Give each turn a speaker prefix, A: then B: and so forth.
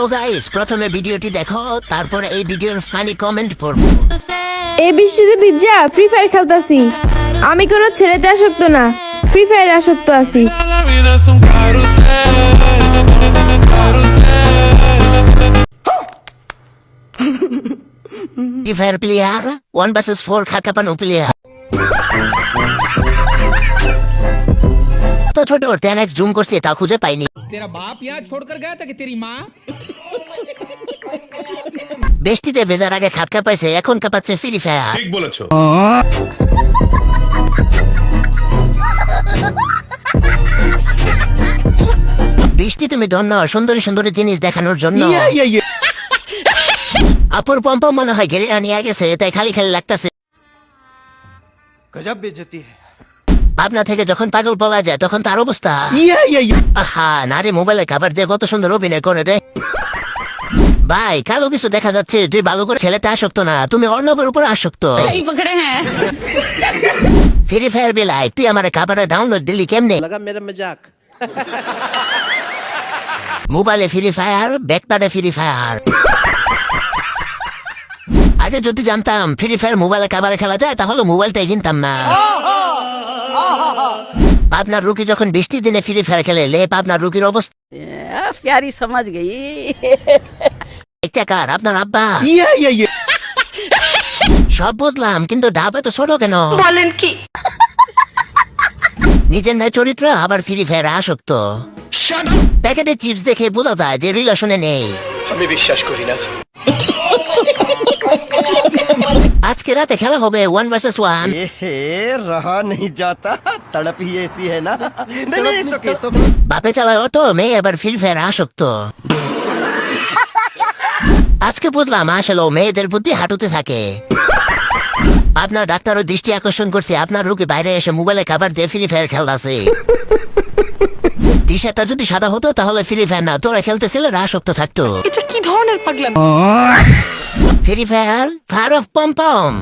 A: তো গাইস প্রথমে ভিডিওটি দেখো তারপর এই ভিডিওর ফানি কমেন্ট পড়ব।
B: এই বৃষ্টিতে ভিজা? ফ্রি ফায়ার খেলতাছি। আমি কোনো ছেলেতে আসক্ত না। ফ্রি ফায়ার আসক্ত আছি।
A: Free fire player one versus four খাকাপানো player ছোট টেন এক্স জুম করছি তা খুঁজে পাইনি।
C: তেরা বাপ ইয়া ছোড় কর গায়া তাকে তেরি মা
A: বৃষ্টিতে বেজার আগে খাট কাঁপাইছে এখন কাঁপাচ্ছে ফ্রি ফায়ার
D: ঠিক বলেছ।
A: বৃষ্টি তুমি ধন্য সুন্দরী সুন্দরী জিনিস দেখানোর জন্য। আপুর পম্পম মনে হয় ঘেরে নিয়ে গেছে তাই খালি খালি লাগতেছে।
E: গজব বেজতি হ্যাঁ
A: ভাবনা থেকে যখন পাগল বলা যায় তখন তার অবস্থা। আহা নারে মোবাইলে খাবার দিয়ে কত সুন্দর অভিনয় করে রে। ভাই কালো কিছু দেখা যাচ্ছে তুই ভালো করে ছেলেতে আসক্ত না তুমি অর্ণবের উপর আসক্ত। ফ্রি ফায়ার বিলাই তুই আমার খাবারে ডাউনলোড দিলি কেমনে? মোবাইলে ফ্রি ফায়ার ব্যাকপ্যাডে ফ্রি ফায়ার আগে যদি জানতাম ফ্রি ফায়ার মোবাইলে খাবারে খেলা যায় তাহলে মোবাইলটাই কিনতাম না। আপনার রুকি যখন বৃষ্টির দিনে ফিরে ফেরা খেলে লেপ আপনার রুকির অবস্থা।
F: প্যারি সমাজ গেই।
A: একটা কার আপনার আব্বা। সব বুঝলাম কিন্তু ডাবা তো ছোট কেন? বলেন কি? নিজের নাই চরিত্র আবার ফিরে ফেরা আসক্ত। প্যাকেটে চিপস দেখে বোঝা যায় যে রিলেশনে নেই।
E: আমি বিশ্বাস করি না।
A: আজকে রাতে খেলা হবে ওয়ান ভার্সেস ওয়ান
E: হে রহা নেই যাতা তড়প হি এসি হ্যায় না
A: বাপে চালায় অটো মেয়ে এবার ফ্রি ফায়ার আসক্ত আজকে বুঝলাম আসলে মেয়েদের বুদ্ধি হাঁটুতে থাকে আপনার ডাক্তারও দৃষ্টি আকর্ষণ করছে আপনার রোগী বাইরে এসে মোবাইলে খাবার দিয়ে ফ্রি ফায়ার খেলাছে টি যদি সাদা হতো তাহলে ফ্রি ফায়ার না তোরা খেলতে ছেলেরা আসক্ত থাকতো এটা কি ধরনের ফ্রি ফায়ার ফায়ার অফ পম পম